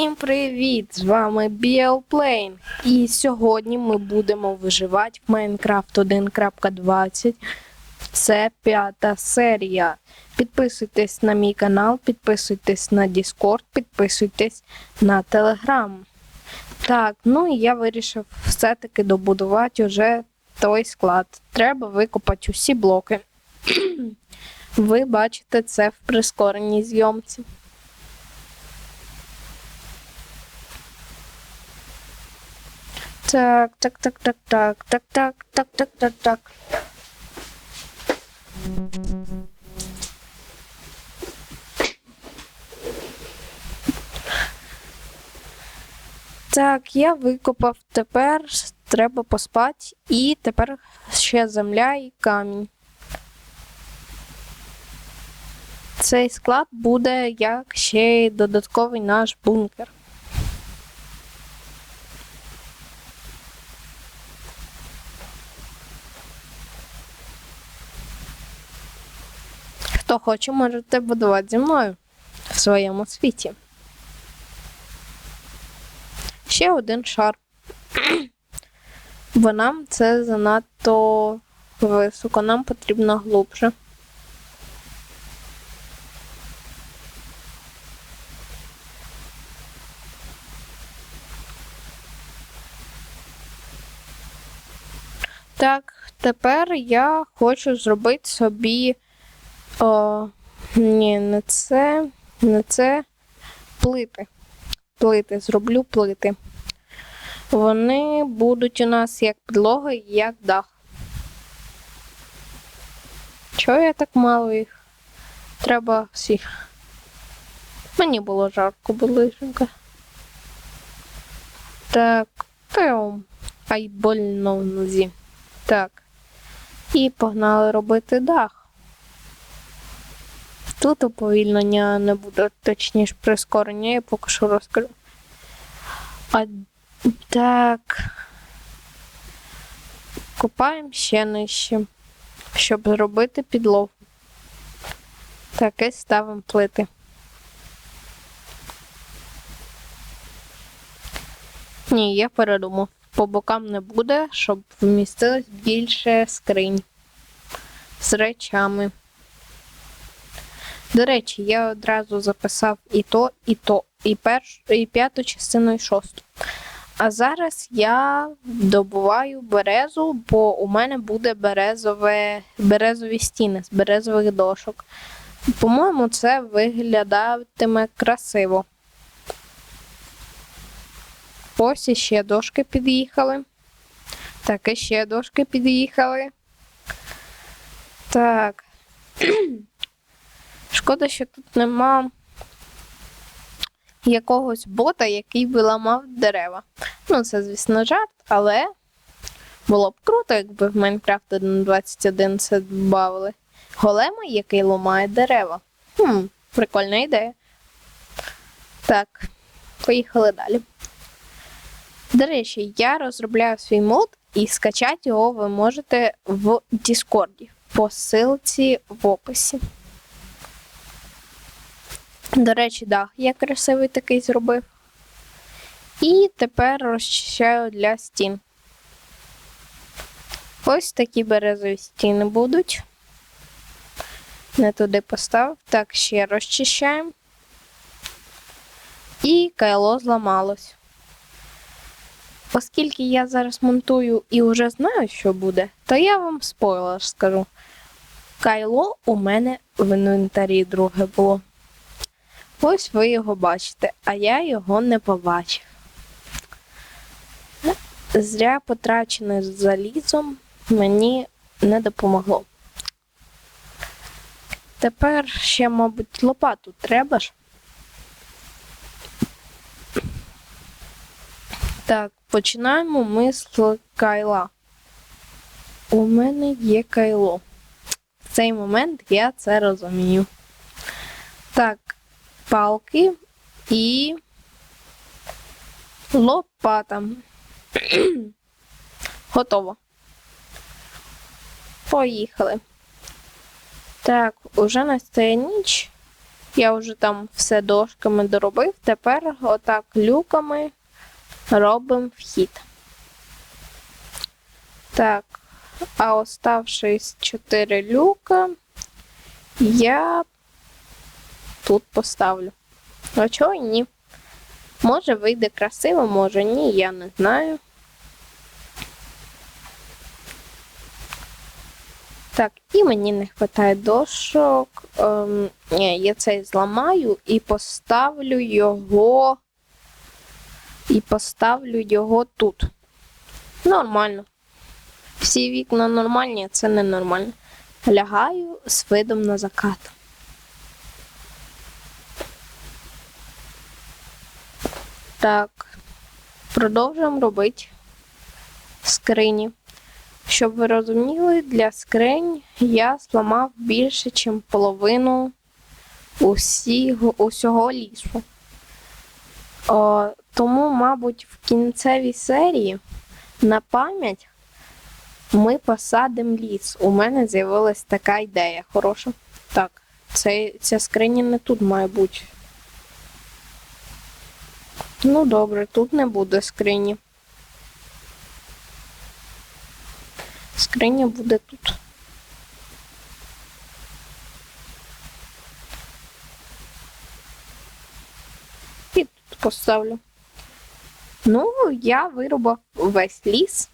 Всім привіт! З вами BLPlane. І сьогодні ми будемо виживати в Minecraft 1.20. Це п'ята серія. Підписуйтесь на мій канал, підписуйтесь на Discord, підписуйтесь на Telegram. Так, ну і я вирішив все-таки добудувати уже той склад. Треба викопати усі блоки. Ви бачите це в прискореній зйомці. Так, так, так, так, так, так, так, так, так, так, так. Так, я викопав. Тепер треба поспати. І тепер ще земля і камінь. Цей склад буде як ще й додатковий наш бункер. Хто хоче, можете будувати зі мною в своєму світі. Ще один шар. Бо нам це занадто високо, нам потрібно глубже. Так, тепер я хочу зробити собі. О, ні, не це, не це. Плити. Плити, зроблю плити. Вони будуть у нас як підлога як дах. Чого я так мало їх? Треба всіх. Мені було жарко, ближенько. Так, пеум. Ай больно в нозі. Так. І погнали робити дах. Тут уповільнення не буде, точніше прискорення, я поки що розкажу. А так. Копаємо ще нижче, щоб зробити підлогу. Так, і ставимо плити. Ні, я передумав. По бокам не буде, щоб вмістилось більше скринь з речами. До речі, я одразу записав і то, і то, і першу, і п'яту частину, і шосту. А зараз я добуваю березу, бо у мене буде березове, березові стіни з березових дошок. По-моєму, це виглядатиме красиво. Ось іще дошки під'їхали. Так, і ще дошки під'їхали. Так. Шкода, що тут нема якогось бота, який би ламав дерева. Ну, це, звісно, жарт, але було б круто, якби в Minecraft 1.21 це додавали. Голема, який ламає дерева. Хм, прикольна ідея. Так, поїхали далі. До речі, я розробляю свій мод і скачати його ви можете в Діскорді по ссылці в описі. До речі, дах я красивий такий зробив. І тепер розчищаю для стін. Ось такі березові стіни будуть. Не туди поставив. Так, ще розчищаємо. І кайло зламалось. Оскільки я зараз монтую і вже знаю, що буде, то я вам спойлер скажу. Кайло у мене в інвентарі друге було. Ось ви його бачите, а я його не побачив. Зря потрачене залізом мені не допомогло. Тепер ще, мабуть, лопату треба ж. Так, починаємо ми з кайла. У мене є кайло. В цей момент я це розумію. Так, палки і лопата. Готово. Поїхали. Так, уже настає ніч. Я вже там все дошками доробив. Тепер отак люками робимо вхід. Так, а оставшись 4 люка, я тут поставлю. А чого ні? Може вийде красиво, може ні, я не знаю. Так, і мені не вистачає дошок. Ем, ні, я цей зламаю і поставлю його. І поставлю його тут. Нормально. Всі вікна нормальні, а це ненормально. Лягаю з видом на закат. Так, продовжуємо робити скрині. Щоб ви розуміли, для скринь я зламав більше, ніж половину усіх, усього лісу. О, тому, мабуть, в кінцевій серії на пам'ять ми посадимо ліс. У мене з'явилась така ідея хороша. Так, це, ця скриня не тут має бути. Ну добре, тут не буде скрині. Скриня буде тут. І тут поставлю. Ну, я вирубав весь ліс.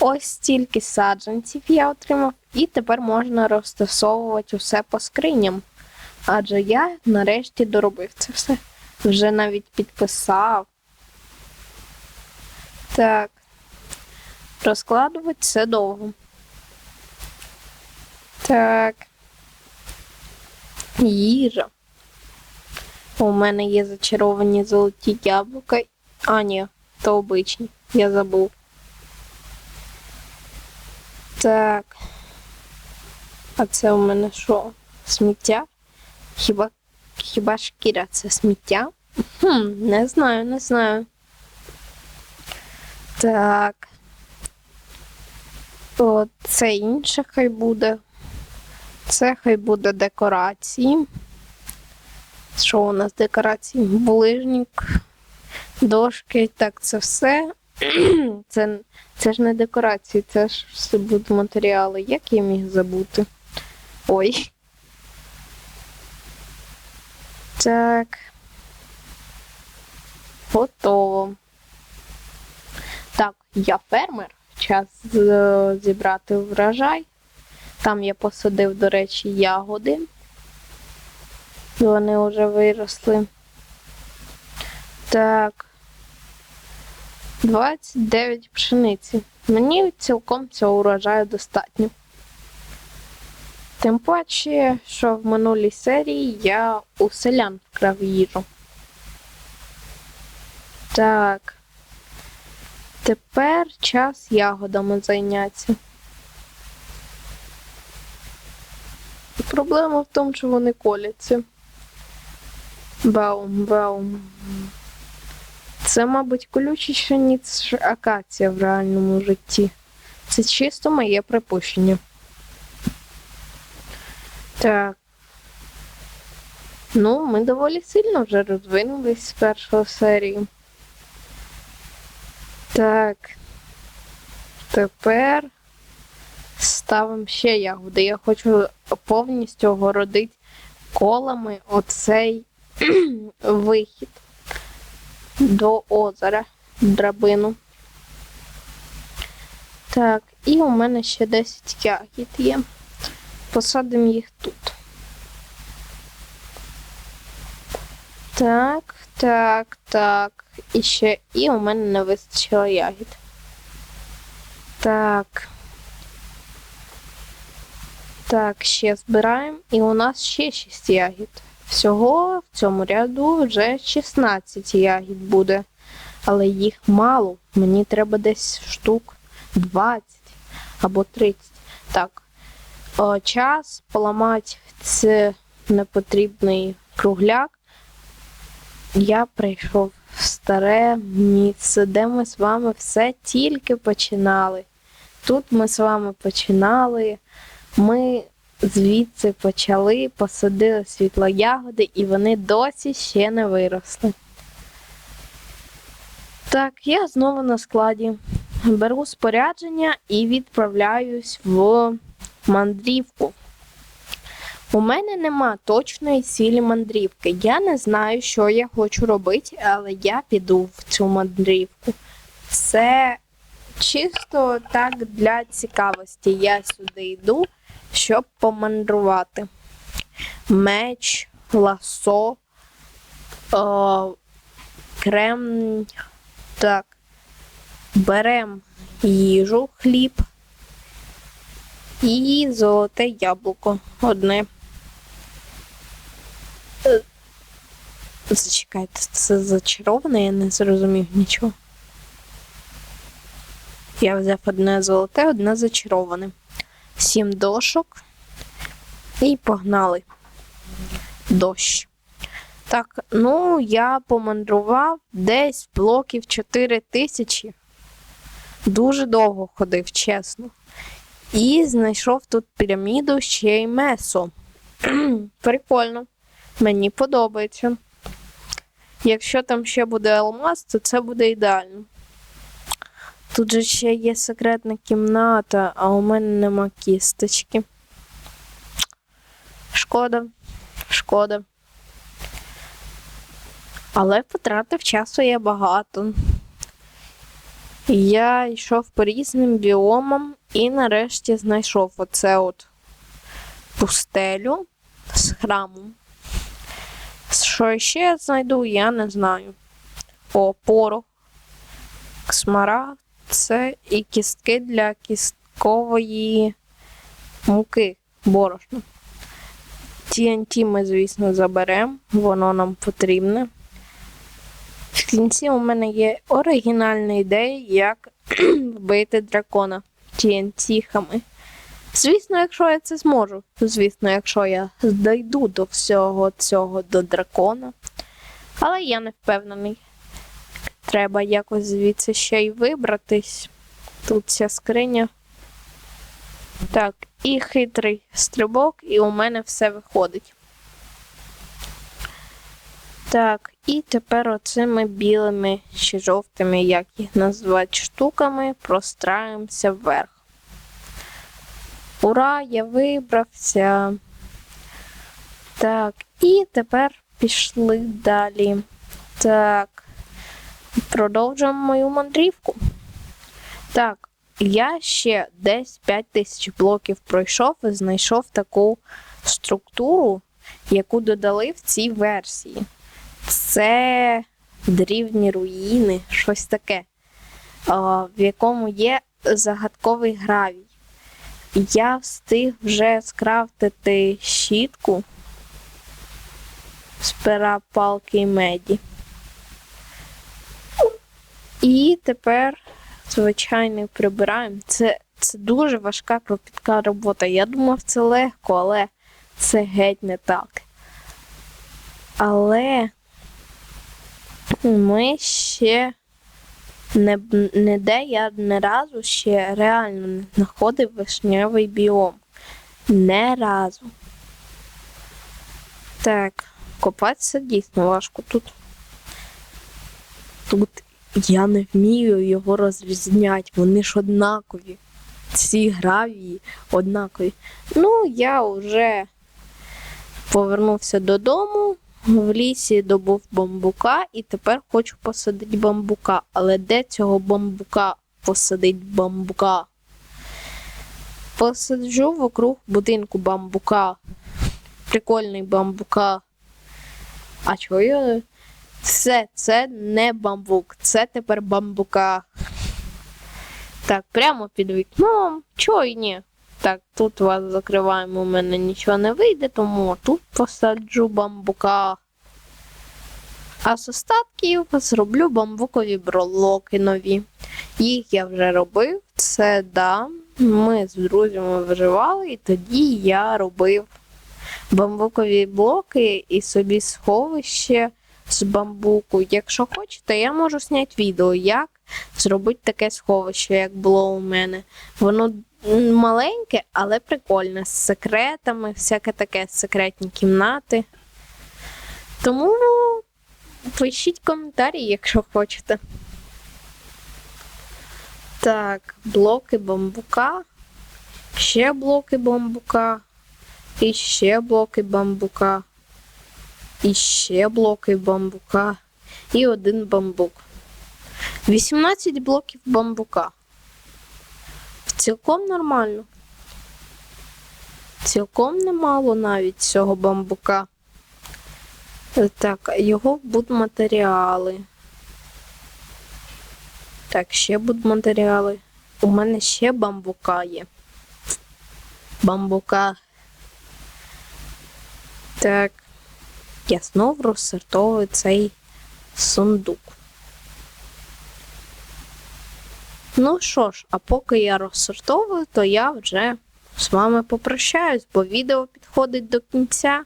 Ось стільки саджанців я отримав, і тепер можна розтасовувати усе по скриням. Адже я нарешті доробив це все. Вже навіть підписав. Так. Розкладувати це довго. Так. Їжа. У мене є зачаровані золоті яблука. А, ні, то обичні. Я забув. Так. А це у мене що? Сміття? Хіба хіба шкіра це сміття? Хм, не знаю, не знаю. Так. О, це інше хай буде. Це хай буде декорації. Що у нас декорації? Булижник, дошки, так, це все. це, це ж не декорації, це ж все будуть матеріали. Як я міг забути? Ой. Так. Готово. Так, я фермер. Час зібрати врожай. Там я посадив, до речі, ягоди. Вони вже виросли. Так. 29 пшениці. Мені цілком цього урожаю достатньо. Тим паче, що в минулій серії я у селян вкрав їжу. Так. Тепер час ягодами зайнятися. Проблема в тому, що вони коляться. Баум, баум. Це, мабуть, колючіше, ніж акація в реальному житті. Це чисто моє припущення. Так. Ну, ми доволі сильно вже розвинулись з першої серії. Так. Тепер ставимо ще ягоди. Я хочу повністю огородити колами оцей вихід до озера драбину. Так, і у мене ще 10 ягід є. Посадимо їх тут. Так, так, так. І ще і у мене не вистачило ягід. Так. Так, ще збираємо. І у нас ще 6 ягід. Всього в цьому ряду вже 16 ягід буде. Але їх мало. Мені треба десь штук 20 або 30. Так. О, час поламати це непотрібний кругляк. Я прийшов в старе місце, де ми з вами все тільки починали. Тут ми з вами починали. Ми звідси почали, посадили світлоягоди, і вони досі ще не виросли. Так, я знову на складі. Беру спорядження і відправляюсь в мандрівку. У мене нема точної цілі мандрівки. Я не знаю, що я хочу робити, але я піду в цю мандрівку. Це чисто так для цікавості. Я сюди йду, щоб помандрувати. Меч, ласо, о, крем. Так. Берем їжу, хліб і золоте яблуко. Одне. Е, Зачекайте, це зачароване, я не зрозумів нічого. Я взяв одне золоте, одне зачароване. Сім дошок. І погнали. Дощ. Так, ну я помандрував десь блоків 4 тисячі. Дуже довго ходив, чесно. І знайшов тут піраміду ще й месо. Прикольно. Мені подобається. Якщо там ще буде алмаз, то це буде ідеально. Тут же ще є секретна кімната, а у мене нема кісточки. Шкода, шкода. Але потратив часу я багато. Я йшов по різним біомам і нарешті знайшов оце от пустелю з храмом. Що ще я знайду, я не знаю. О, порох, смарагд, це і кістки для кісткової муки, борошна. TNT ми, звісно, заберемо, воно нам потрібне. В кінці у мене є оригінальна ідея, як вбити дракона TNT-хами. Звісно, якщо я це зможу. Звісно, якщо я дойду до всього цього до дракона. Але я не впевнений. Треба якось звідси ще й вибратись. Тут ця скриня. Так, і хитрий стрибок, і у мене все виходить. Так, і тепер оцими білими чи жовтими, як їх назвати, штуками простраємося вверх. Ура, я вибрався. Так, і тепер пішли далі. Так, продовжуємо мою мандрівку. Так, я ще десь 5000 блоків пройшов і знайшов таку структуру, яку додали в цій версії. Це дрівні руїни, щось таке, в якому є загадковий гравій. Я встиг вже скрафтити щітку з пера палки і меді. І тепер, звичайно, прибираємо. Це, це дуже важка кропітка робота. Я думав, це легко, але це геть не так. Але ми ще не, не де я не разу ще реально не знаходив вишневий біом. Не разу. Так, копатися дійсно важко тут. Тут я не вмію його розрізняти, вони ж однакові. Ці гравії однакові. Ну, я вже повернувся додому, в лісі добув бамбука і тепер хочу посадити бамбука. Але де цього бамбука посадить бамбука? Посаджу вокруг будинку бамбука. Прикольний бамбука. А чого я? Все, це не бамбук, це тепер бамбука. Так, прямо під вікном. Чого і ні? Так, тут вас закриваємо, у мене нічого не вийде, тому тут посаджу бамбука. А з остатків зроблю бамбукові бролоки нові. Їх я вже робив, це да. Ми з друзями виживали, і тоді я робив бамбукові блоки і собі сховище з бамбуку. Якщо хочете, я можу зняти відео, як зробити таке сховище, як було у мене. Воно маленьке, але прикольне, з секретами, всяке таке, секретні кімнати. Тому пишіть коментарі, якщо хочете. Так, блоки бамбука. Ще блоки бамбука. І ще блоки бамбука. І ще блоки бамбука. І один бамбук. 18 блоків бамбука. Цілком нормально. Цілком немало навіть цього бамбука. Так, його будматеріали. Так, ще будматеріали. У мене ще бамбука є. Бамбука. Так. Я знов розсортовую цей сундук. Ну що ж, а поки я розсортовую, то я вже з вами попрощаюсь, бо відео підходить до кінця.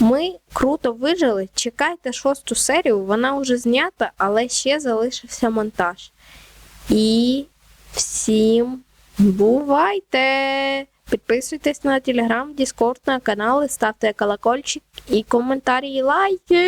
Ми круто вижили. Чекайте шосту серію, вона вже знята, але ще залишився монтаж. І всім бувайте! Підписуйтесь на телеграм, Діскорд, на канали, ставте колокольчик і коментарі, лайки.